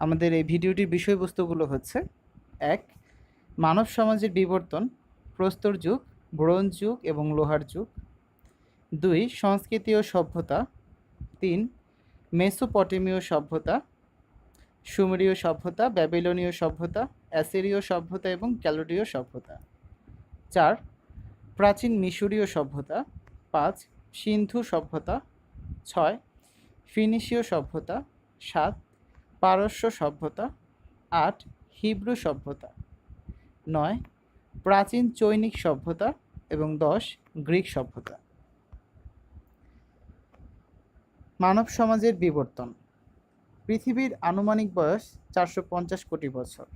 আমাদের এই ভিডিওটির বিষয়বস্তুগুলো হচ্ছে, এক, মানব সমাজের বিবর্তন, প্রস্তর যুগ, ব্রোঞ্জ যুগ এবং লোহার যুগ। দুই, সংস্কৃতি ও সভ্যতা। তিন, মেসোপটেমীয় সভ্যতা, সুমেরীয় সভ্যতা, ব্যাবিলনীয় সভ্যতা, অ্যাসিরীয় সভ্যতা এবং ক্যালোডীয় সভ্যতা। চার, প্রাচীন মিশরীয় সভ্যতা। পাঁচ, সিন্ধু সভ্যতা। ছয়, ফিনিশীয় সভ্যতা। সাত পারস্য সভ্যতা, আট, হিব্রু সভ্যতা, নয়, প্রাচীন চৈনিক সভ্যতা এবং দশ, গ্রিক সভ্যতা। মানব সমাজের বিবর্তন। পৃথিবীর আনুমানিক বয়স চারশো পঞ্চাশ কোটি বছর।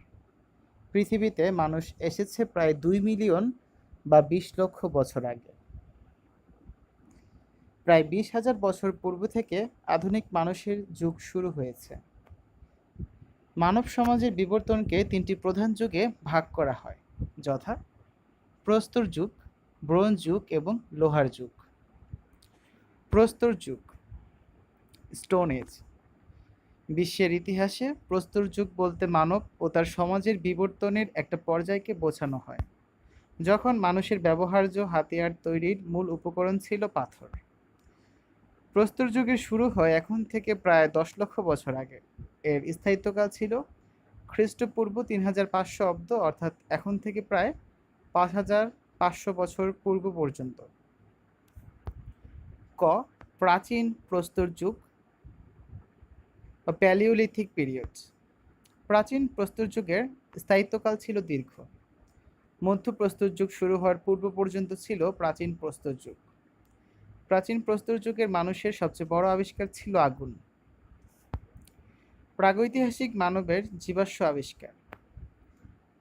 পৃথিবীতে মানুষ এসেছে প্রায় দুই মিলিয়ন বা বিশ লক্ষ বছর আগে। প্রায় বিশ হাজার বছর পূর্ব থেকে আধুনিক মানুষের যুগ শুরু হয়েছে। মানব সমাজের বিবর্তনকে তিনটি প্রধান যুগে ভাগ করা হয়, যথা প্রস্তর যুগ, ব্রোঞ্জ যুগ এবং লোহার যুগ। প্রস্তর যুগ স্টোন এজ বিশ্বের ইতিহাসে প্রস্তর যুগ বলতে মানব ও তার সমাজের বিবর্তনের একটা পর্যায়কে বোঝানো হয়, যখন মানুষের ব্যবহার্য হাতিয়ার তৈরির মূল উপকরণ ছিল পাথর। প্রস্তর যুগের শুরু হয় এখন থেকে প্রায় দশ লক্ষ বছর আগে। এর স্থায়িত্বকাল ছিল খ্রিস্টপূর্ব তিন হাজার পাঁচশো অব্দ, অর্থাৎ এখন থেকে প্রায় পাঁচ হাজার পাঁচশো বছর পূর্ব পর্যন্ত। ক, প্রাচীন প্রস্তর যুগ প্যালিওলিথিক পিরিয়ড। প্রাচীন প্রস্তর যুগের স্থায়িত্বকাল ছিল দীর্ঘ। মধ্য প্রস্তর যুগ শুরু হওয়ার পূর্ব পর্যন্ত ছিল প্রাচীন প্রস্তর যুগ। প্রাচীন প্রস্তর যুগের মানুষের সবচেয়ে বড় আবিষ্কার ছিল আগুন। প্রাগৈতিহাসিক মানবের জীবাশ্ম আবিষ্কার।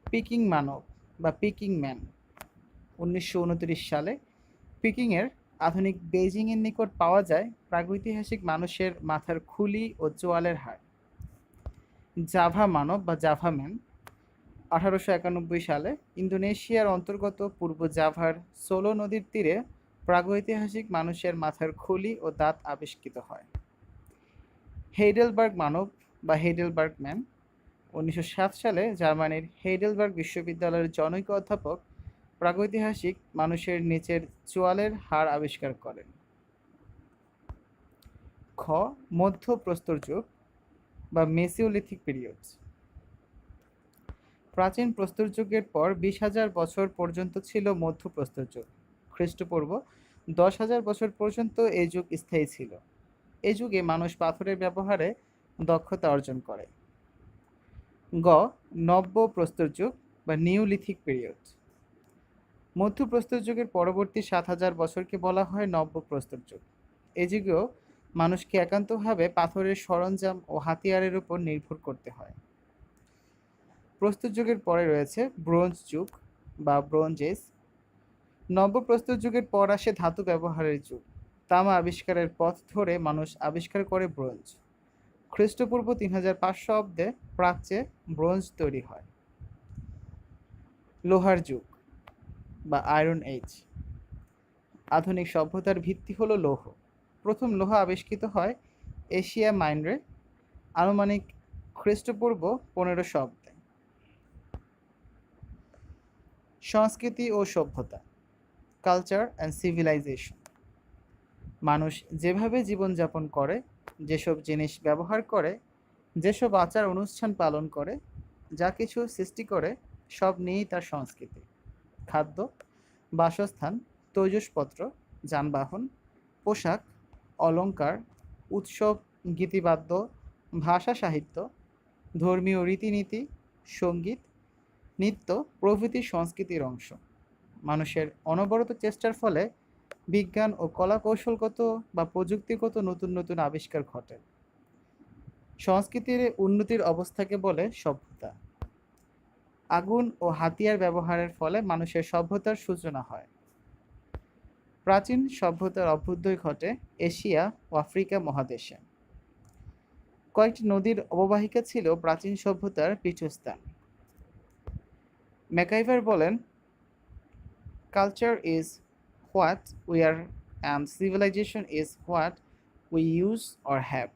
পিকিং মানব বা পিকিং ম্যান। উনিশশো উনত্রিশ সালে পিকিংয়ের আধুনিক বেজিংয়ের নিকট পাওয়া যায় প্রাগৈতিহাসিক মানুষের মাথার খুলি ও চোয়ালের হাড়। জাভা মানব বা জাভা ম্যান আঠারোশো একানব্বই সালে ইন্দোনেশিয়ার অন্তর্গত পূর্ব জাভার সোলো নদীর তীরে প্রাগৈতিহাসিক মানুষের মাথার খুলি ও দাঁত আবিষ্কৃত হয়। হেইডেলবার্গ মানব বা হেইডেলবার্গ ম্যান উনিশশো সাত সালে জার্মানির হেডেলবার্গ বিশ্ববিদ্যালয়ের জনৈক অধ্যাপক, প্রাগৈতিহাসিক মানুষের নিচের চোয়ালের হাড় আবিষ্কার করেন। খ মধ্য প্রস্তর যুগ বা মেসিওলিথিক পিরিয়ড। প্রাচীন প্রস্তর যুগের পর বিশ হাজার বছর পর্যন্ত ছিল মধ্য প্রস্তর যুগ। খ্রিস্টপূর্ব দশ হাজার বছর পর্যন্ত এই যুগ স্থায়ী ছিল। এই যুগে মানুষ পাথরের ব্যবহারে দক্ষতা অর্জন করে। গ, নব্য প্রস্তর যুগ বা নিউলিথিক পিরিয়ড মধ্য প্রস্তর যুগের পরবর্তী সাত হাজার বছরকে বলা হয় নব্য প্রস্তর যুগ। এ যুগেও মানুষকে একান্তভাবে পাথরের সরঞ্জাম ও হাতিয়ারের উপর নির্ভর করতে হয়। প্রস্তর যুগের পরে রয়েছে ব্রোঞ্জ যুগ বা ব্রোঞ্জ এজ নব্য প্রস্তর যুগের পর আসে ধাতু ব্যবহারের যুগ। তামা আবিষ্কারের পথ ধরে মানুষ আবিষ্কার করে ব্রোঞ্জ। খ্রিস্টপূর্ব তিন হাজার পাঁচশো অব্দে প্রাচ্যে ব্রোঞ্জ তৈরি হয়। লোহার যুগ বা আয়রন এজ। আধুনিক সভ্যতার ভিত্তি হলো লৌহ। প্রথম লোহ আবিষ্কৃত হয় এশিয়া মাইনরে আনুমানিক খ্রিস্টপূর্ব পনেরোশো অব্দে। সংস্কৃতি ও সভ্যতা কালচার অ্যান্ড সিভিলাইজেশন মানুষ যেভাবে জীবনযাপন করে যেসব জিনিস ব্যবহার করে, যেসব আচার অনুষ্ঠান পালন করে, যা কিছু সৃষ্টি করে, সব নিয়েই তার সংস্কৃতি। খাদ্য, বাসস্থান, তৈজসপত্র, যানবাহন, পোশাক, অলংকার, উৎসব, গীতিবাদ্য, ভাষা সাহিত্য, ধর্মীয় রীতিনীতি, সংগীত, নৃত্য প্রভৃতি সংস্কৃতির অংশ। মানুষের অনবরত চেষ্টার ফলে বিজ্ঞান ও কলা কৌশলগত বা প্রযুক্তিগত নতুন নতুন আবিষ্কার ঘটে। সংস্কৃতির উন্নতির অবস্থাকে বলে সভ্যতা। আগুন ও হাতিয়ার ব্যবহারের ফলে মানুষের সভ্যতার সূচনা হয়। প্রাচীন সভ্যতার অভ্যুদয় ঘটে এশিয়া ও আফ্রিকা মহাদেশে। কয়েকটি নদীর অববাহিকা ছিল প্রাচীন সভ্যতার পীঠস্থান। ম্যাকাইভার বলেন culture is what we are and civilization is what we use or have.